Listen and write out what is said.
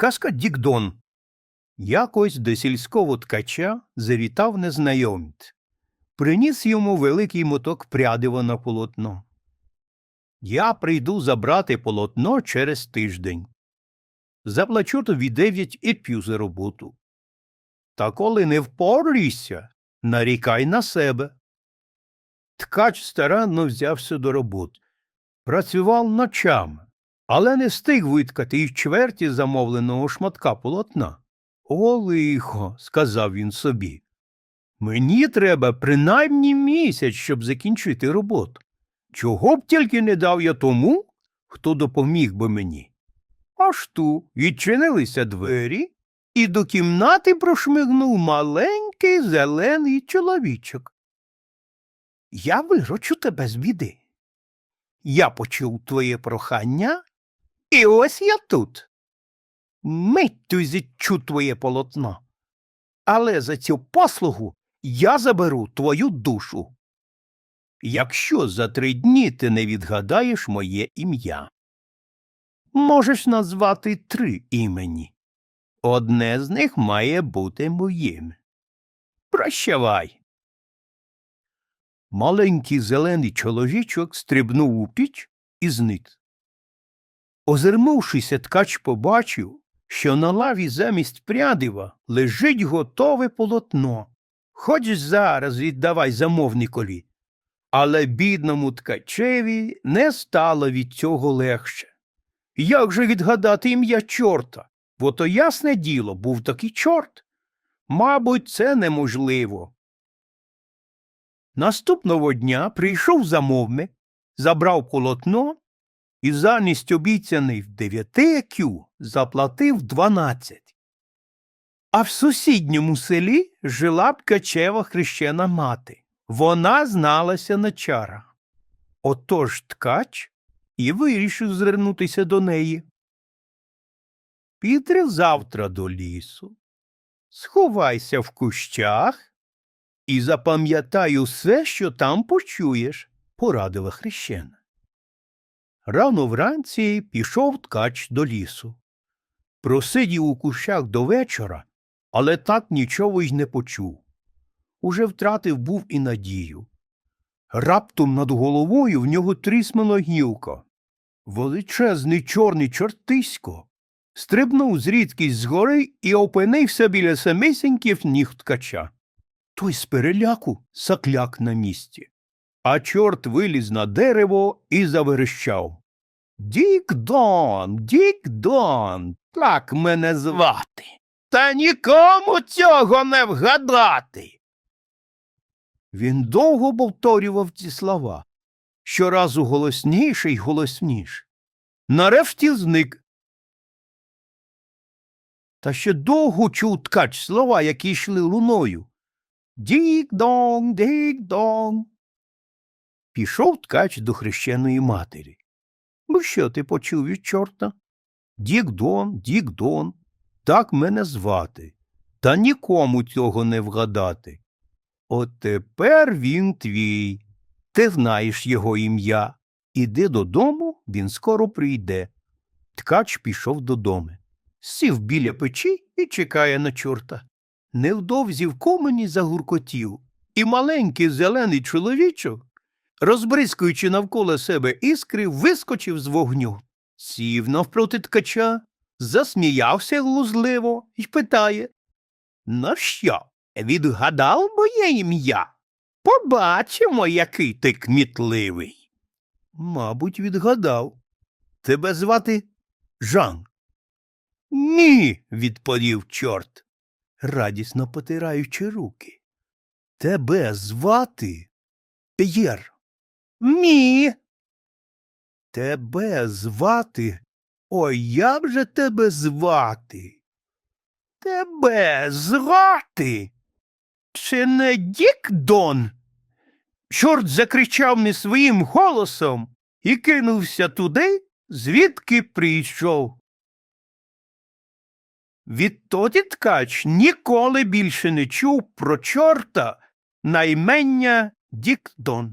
Казка Дікдон. Якось до сільського ткача завітав незнайомець. Приніс йому великий моток прядива на полотно. Я прийду забрати полотно через тиждень. Заплачу тобі дев'ять і п'ю за роботу. Та коли не впорайся, нарікай на себе. Ткач старанно взявся до роботи. Працював ночами, але не встиг виткати й чверті замовленого шматка полотна. О, лихо, сказав він собі. Мені треба принаймні місяць, щоб закінчити роботу. Чого б тільки не дав я тому, хто допоміг би мені. Аж ту відчинилися двері, і до кімнати прошмигнув маленький зелений чоловічок. Я виручу тебе з біди. Я почув твоє прохання, і ось я тут. Миттю зічу твоє полотно. Але за цю послугу я заберу твою душу. Якщо за три дні ти не відгадаєш моє ім'я. Можеш назвати три імені. Одне з них має бути моїм. Прощавай. Маленький зелений чоловічок стрибнув у піч і зник. Озирнувшися, ткач побачив, що на лаві замість прядива лежить готове полотно. Хоч зараз віддавай замовникові. Але бідному ткачеві не стало від цього легше. Як же відгадати ім'я чорта? Бо то ясне діло, був такий чорт. Мабуть, це неможливо. Наступного дня прийшов замовник, забрав полотно і замість в дев'яти кю заплатив дванадцять. А в сусідньому селі жила ткачева хрещена мати. Вона зналася на чара. Отож ткач і вирішив звернутися до неї. Підри завтра до лісу, сховайся в кущах і запам'ятай усе, що там почуєш, порадила хрещена. Рано вранці пішов ткач до лісу. Просидів у кущах до вечора, але так нічого й не почув. Уже втратив був і надію. Раптом над головою в нього тріснула гілка. Величезний чорний чортисько стрибнув звідкись згори і опинився біля самісіньких ніг ткача. Той з переляку сакляк на місці. А чорт виліз на дерево і заверещав. Дік-дон, дік-дон, так мене звати. Та нікому цього не вгадати. Він довго повторював ці слова, щоразу голосніше й голосніше. Нарешті зник. Та ще довго чув ткач слова, які йшли луною. Дік-дон, дік-дон. Пішов ткач до хрещеної матері. Ну, що ти почув від чорта? Дік-дон, дік-дон, так мене звати, та нікому цього не вгадати. От тепер він твій. Ти знаєш його ім'я. Іди додому, він скоро прийде. Ткач пішов додому. Сів біля печі і чекає на чорта. Невдовзі в комені загуркотів, і маленький зелений чоловічок, розбризкуючи навколо себе іскри, вискочив з вогню. Сів навпроти ткача, засміявся глузливо і питає Ну що, відгадав моє ім'я? Побачимо, який ти кмітливий. Мабуть, відгадав. Тебе звати Жан. Ні, відповів чорт, радісно потираючи руки. Тебе звати П'єр. Ні. Тебе звати. Ой, як же тебе звати? Тебе звати? Чи не Дік-Дон? Чорт закричав не своїм голосом і кинувся туди, звідки прийшов. Відтоді ткач ніколи більше не чув про чорта на імення Дік-Дон.